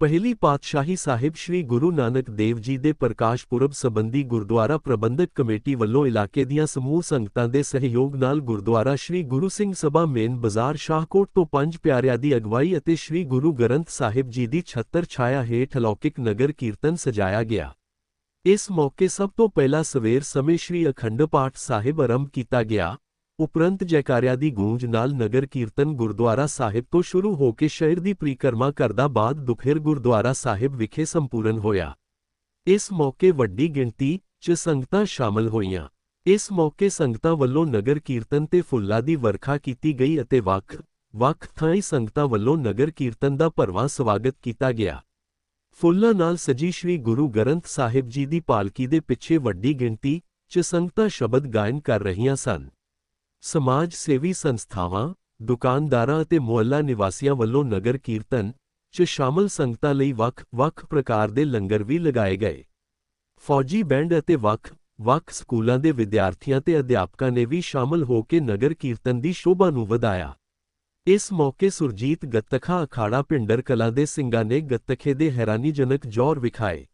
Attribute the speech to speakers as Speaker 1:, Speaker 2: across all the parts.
Speaker 1: ਪਹਿਲੀ ਪਾਤਸ਼ਾਹੀ ਸਾਹਿਬ ਸ੍ਰੀ ਗੁਰੂ ਨਾਨਕ ਦੇਵ ਜੀ ਦੇ ਪ੍ਰਕਾਸ਼ ਪੁਰਬ ਸੰਬੰਧੀ ਗੁਰਦੁਆਰਾ ਪ੍ਰਬੰਧਕ ਕਮੇਟੀ ਵੱਲੋਂ ਇਲਾਕੇ ਦੀਆਂ ਸਮੂਹ ਸੰਗਤਾਂ ਦੇ ਸਹਿਯੋਗ ਨਾਲ ਗੁਰਦੁਆਰਾ ਸ੍ਰੀ ਗੁਰੂ ਸਿੰਘ ਸਭਾ ਮੇਨ ਬਾਜ਼ਾਰ ਸ਼ਾਹਕੋਟ ਤੋਂ ਪੰਜ ਪਿਆਰਿਆਂ ਦੀ ਅਗਵਾਈ ਅਤੇ ਸ੍ਰੀ ਗੁਰੂ ਗ੍ਰੰਥ ਸਾਹਿਬ ਜੀ ਦੀ ਛੱਤਰ ਛਾਇਆ ਹੇਠ ਅਲੌਕਿਕ ਨਗਰ ਕੀਰਤਨ ਸਜਾਇਆ ਗਿਆ ਇਸ ਮੌਕੇ ਸਭ ਤੋਂ ਪਹਿਲਾਂ ਸਵੇਰ ਸਮੇਂ ਸ੍ਰੀ ਅਖੰਡ ਪਾਠ ਸਾਹਿਬ ਆਰੰਭ ਕੀਤਾ ਗਿਆ ਉਪਰੰਤ ਜੈਕਾਰਿਆਂ ਦੀ ਗੂੰਜ ਨਾਲ ਨਗਰ ਕੀਰਤਨ ਗੁਰਦੁਆਰਾ ਸਾਹਿਬ ਤੋਂ ਸ਼ੁਰੂ ਹੋ ਕੇ ਸ਼ਹਿਰ ਦੀ ਪਰਿਕਰਮਾ ਕਰਦਾ ਬਾਅਦ ਦੁਪਹਿਰ ਗੁਰਦੁਆਰਾ ਸਾਹਿਬ ਵਿਖੇ ਸੰਪੂਰਨ ਹੋਇਆ। ਇਸ ਮੌਕੇ ਵੱਡੀ ਗਿਣਤੀ 'ਚ ਸੰਗਤਾਂ ਸ਼ਾਮਲ ਹੋਈਆਂ। ਇਸ ਮੌਕੇ ਸੰਗਤਾਂ ਵੱਲੋਂ ਨਗਰ ਕੀਰਤਨ ਤੇ ਫੁੱਲਾਂ ਦੀ ਵਰਖਾ ਕੀਤੀ ਗਈ ਅਤੇ ਵੱਖ ਵੱਖ ਥਾਈਂ ਸੰਗਤਾਂ ਵੱਲੋਂ ਨਗਰ ਕੀਰਤਨ ਦਾ ਭਰਵਾਂ ਸਵਾਗਤ ਕੀਤਾ ਗਿਆ। ਫੁੱਲਾਂ ਨਾਲ ਸਜੀ ਸ੍ਰੀ ਗੁਰੂ ਗ੍ਰੰਥ ਸਾਹਿਬ ਜੀ ਦੀ ਪਾਲਕੀ ਦੇ ਪਿੱਛੇ ਵੱਡੀ ਗਿਣਤੀ 'ਚ ਸੰਗਤਾਂ ਸ਼ਬਦ ਗਾਇਨ ਕਰ ਰਹੀਆਂ ਸਨ। ਸਮਾਜ ਸੇਵੀ ਸੰਸਥਾਵਾਂ, ਦੁਕਾਨਦਾਰਾਂ ਅਤੇ ਮੁਹੱਲਾ ਨਿਵਾਸੀਆਂ ਵੱਲੋਂ ਨਗਰ ਕੀਰਤਨ 'ਚ ਸ਼ਾਮਲ ਸੰਗਤਾਂ ਲਈ ਵੱਖ-ਵੱਖ ਪ੍ਰਕਾਰ ਦੇ ਲੰਗਰ ਵੀ ਲਗਾਏ ਗਏ। ਫੌਜੀ ਬੈਂਡ ਅਤੇ ਵੱਖ-ਵੱਖ ਸਕੂਲਾਂ ਦੇ ਵਿਦਿਆਰਥੀਆਂ ਤੇ ਅਧਿਆਪਕਾਂ ਨੇ ਵੀ ਸ਼ਾਮਲ ਹੋ ਕੇ ਨਗਰ ਕੀਰਤਨ ਦੀ ਸ਼ੋਭਾ ਨੂੰ ਵਧਾਇਆ। ਇਸ ਮੌਕੇ ਸੁਰਜੀਤ ਗੱਤਖਾ ਅਖਾੜਾ ਭਿੰਡਰ ਕਲਾਂ ਦੇ ਸਿੰਘਾਂ ਨੇ ਗੱਤਖੇ ਦੇ ਹੈਰਾਨੀਜਨਕ ਜੌਹਰ ਵਿਖਾਏ।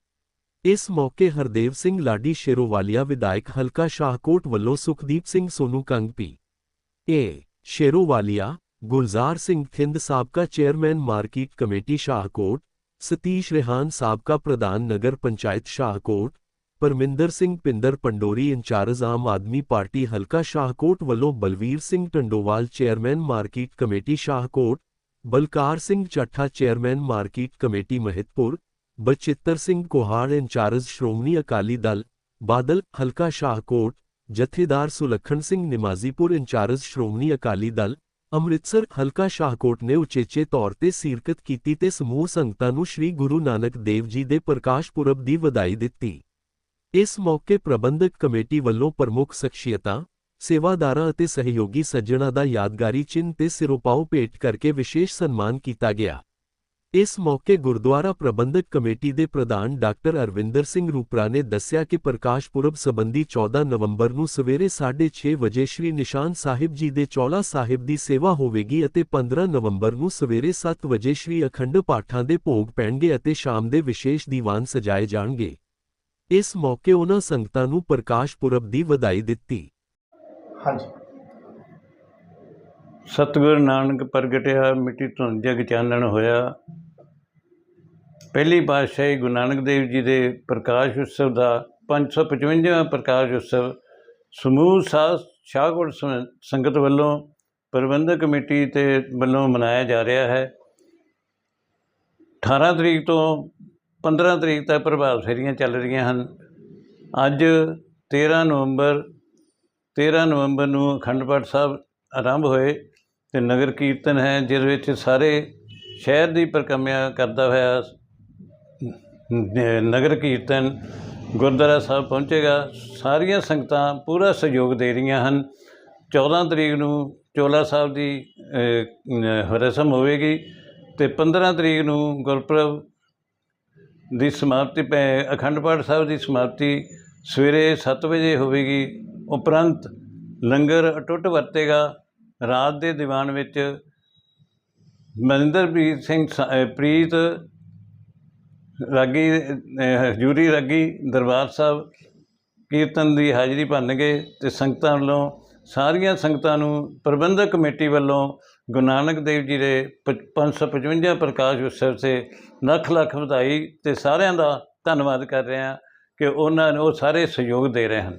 Speaker 1: ਇਸ ਮੌਕੇ ਹਰਦੇਵ ਸਿੰਘ ਲਾਡੀ ਸ਼ੇਰੋਵਾਲੀਆ ਵਿਧਾਇਕ ਹਲਕਾ ਸ਼ਾਹਕੋਟ ਵੱਲੋਂ ਸੁਖਦੀਪ ਸਿੰਘ ਸੋਨੂ ਕੰਗ ए. शेरोवालिया, गुलजार सिंह थिंद सबका chairman market committee Shahkot, Satish Rehan सबका प्रधान नगर पंचायत शाहकोट, परमिंदर सिंह पिंदर पंडोरी इंचार्ज आम आदमी पार्टी हलका शाहकोट वालों Balvir Singh Tandowal chairman market committee Shahkot, Balkar Singh Chattha chairman market committee Mehatpur, Bachittar Singh Kohar incharge Shiromani Akali Dal, Badal हलका शाहकोट ਜਥੇਦਾਰ ਸੁਲੱਖਣ ਸਿੰਘ ਨਿਮਾਜ਼ੀਪੁਰ ਇੰਚਾਰਜ ਸ਼੍ਰੋਮਣੀ ਅਕਾਲੀ ਦਲ ਅੰਮ੍ਰਿਤਸਰ ਹਲਕਾ ਸ਼ਾਹਕੋਟ ਨੇ ਉਚੇਚੇ ਤੌਰ ਤੇ ਸਿਰਕਤ ਕੀਤੀ ਤੇ ਸਮੂਹ ਸੰਗਤਾਂ ਨੂੰ ਸ੍ਰੀ ਗੁਰੂ ਨਾਨਕ ਦੇਵ ਜੀ ਦੇ ਪ੍ਰਕਾਸ਼ ਪੁਰਬ ਦੀ ਵਧਾਈ ਦਿੱਤੀ। ਇਸ ਮੌਕੇ ਪ੍ਰਬੰਧਕ ਕਮੇਟੀ ਵੱਲੋਂ ਪ੍ਰਮੁੱਖ ਸ਼ਖਸੀਅਤਾਂ, ਸੇਵਾਦਾਰਾਂ ਅਤੇ ਸਹਿਯੋਗੀ ਸੱਜਣਾਂ ਦਾ ਯਾਦਗਾਰੀ ਚਿੰਨ੍ਹ ਤੇ ਸਿਰੋਪਾਓ ਭੇਟ ਕਰਕੇ ਵਿਸ਼ੇਸ਼ ਸਨਮਾਨ ਕੀਤਾ ਗਿਆ। ਇਸ ਮੌਕੇ ਗੁਰਦੁਆਰਾ ਪ੍ਰਬੰਧਕ ਕਮੇਟੀ ਦੇ ਪ੍ਰਧਾਨ ਡਾਕਟਰ ਅਰਵਿੰਦਰ ਸਿੰਘ ਰੂਪਰਾ ਨੇ ਦੱਸਿਆ ਕਿ ਪ੍ਰਕਾਸ਼ ਪੁਰਬ ਸੰਬੰਧੀ 14 ਨਵੰਬਰ ਨੂੰ ਸਵੇਰੇ 6:30 ਵਜੇ ਸ੍ਰੀ ਨਿਸ਼ਾਨ ਸਾਹਿਬ ਜੀ ਦੇ ਚੌਲਾ ਸਾਹਿਬ ਦੀ ਸੇਵਾ ਹੋਵੇਗੀ ਅਤੇ 15 ਨਵੰਬਰ ਨੂੰ ਸਵੇਰੇ 7 ਵਜੇ ਸ੍ਰੀ ਅਖੰਡ ਪਾਠਾਂ ਦੇ ਭੋਗ ਪੈਣਗੇ ਅਤੇ ਸ਼ਾਮ ਦੇ ਵਿਸ਼ੇਸ਼ ਦੀਵਾਨ ਸਜਾਏ ਜਾਣਗੇ। ਇਸ ਮੌਕੇ ਉਹਨਾਂ ਸੰਗਤਾਂ ਨੂੰ ਪ੍ਰਕਾਸ਼ ਪੁਰਬ ਦੀ ਵਧਾਈ ਦਿੱਤੀ।
Speaker 2: ਹਾਂਜੀ।
Speaker 3: ਸਤਿਗੁਰ ਨਾਨਕ ਪ੍ਰਗਟਿਆ ਮਿੱਟੀ ਧੁੰਦ ਜਗ ਚਾਨਣ ਹੋਇਆ। ਪਹਿਲੀ ਪਾਤਸ਼ਾਹੀ ਗੁਰੂ ਨਾਨਕ ਦੇਵ ਜੀ ਦੇ ਪ੍ਰਕਾਸ਼ ਉਤਸਵ ਦਾ 555ਵਾਂ ਪ੍ਰਕਾਸ਼ ਉਤਸਵ ਸਮੂਹ ਸਾਧ ਸ਼ਾਹਕੋਟ ਸੰਗਤ ਵੱਲੋਂ ਪ੍ਰਬੰਧਕ ਕਮੇਟੀ ਤੇ ਵੱਲੋਂ ਮਨਾਇਆ ਜਾ ਰਿਹਾ ਹੈ। 18 ਤਰੀਕ ਤੋਂ 15 ਤਰੀਕ ਤੱਕ ਪ੍ਰਭਾਵ ਫੇਰੀਆਂ ਚੱਲ ਰਹੀਆਂ ਹਨ। ਅੱਜ 13 ਨਵੰਬਰ 13 ਨਵੰਬਰ ਨੂੰ ਅਖੰਡ ਪਾਠ ਸਾਹਿਬ ਆਰੰਭ ਹੋਏ ਤੇ ਨਗਰ ਕੀਰਤਨ ਹੈ, ਜਿਸ ਵਿੱਚ ਸਾਰੇ ਸ਼ਹਿਰ ਦੀ ਪਰਿਕਰਮਾ ਕਰਦਾ ਹੋਇਆ ਨਗਰ ਕੀਰਤਨ ਗੁਰਦੁਆਰਾ ਸਾਹਿਬ ਪਹੁੰਚੇਗਾ। ਸਾਰੀਆਂ ਸੰਗਤਾਂ ਪੂਰਾ ਸਹਿਯੋਗ ਦੇ ਰਹੀਆਂ ਹਨ। 14 ਤਰੀਕ ਨੂੰ ਚੋਲਾ ਸਾਹਿਬ ਦੀ ਰਸਮ ਹੋਵੇਗੀ ਤੇ 15 ਤਰੀਕ ਨੂੰ ਗੁਰਪੁਰਬ ਦੀ ਸਮਾਪਤੀ ਪੈ- ਅਖੰਡ ਪਾਠ ਸਾਹਿਬ ਦੀ ਸਮਾਪਤੀ ਸਵੇਰੇ 7 ਵਜੇ ਹੋਵੇਗੀ। ਉਪਰੰਤ ਲੰਗਰ ਅਟੁੱਟ ਵਰਤੇਗਾ। ਰਾਤ ਦੇ ਦੀਵਾਨ ਵਿੱਚ ਮਨਿੰਦਰਪ੍ਰੀਤ ਸਿੰਘ ਸ- ਪ੍ਰੀਤ ਰਾਗੀ ਹਜ਼ੂਰੀ ਰਾਗੀ ਦਰਬਾਰ ਸਾਹਿਬ ਕੀਰਤਨ ਦੀ ਹਾਜ਼ਰੀ ਭੰਨ ਗਏ ਤੇ ਸੰਗਤਾਂ ਵੱਲੋਂ ਸਾਰੀਆਂ ਸੰਗਤਾਂ ਨੂੰ ਪ੍ਰਬੰਧਕ ਕਮੇਟੀ ਵੱਲੋਂ ਗੁਰੂ ਨਾਨਕ ਦੇਵ ਜੀ ਦੇ ਪ- 555 ਪ੍ਰਕਾਸ਼ ਉਤਸਵ ਤੇ ਲੱਖ ਲੱਖ ਵਧਾਈ ਤੇ ਸਾਰਿਆਂ ਦਾ ਧੰਨਵਾਦ ਕਰ ਰਹੇ ਹਾਂ ਕਿ ਉਹਨਾਂ ਨੂੰ ਉਹ ਸਾਰੇ ਸਹਿਯੋਗ ਦੇ ਰਹੇ ਹਨ।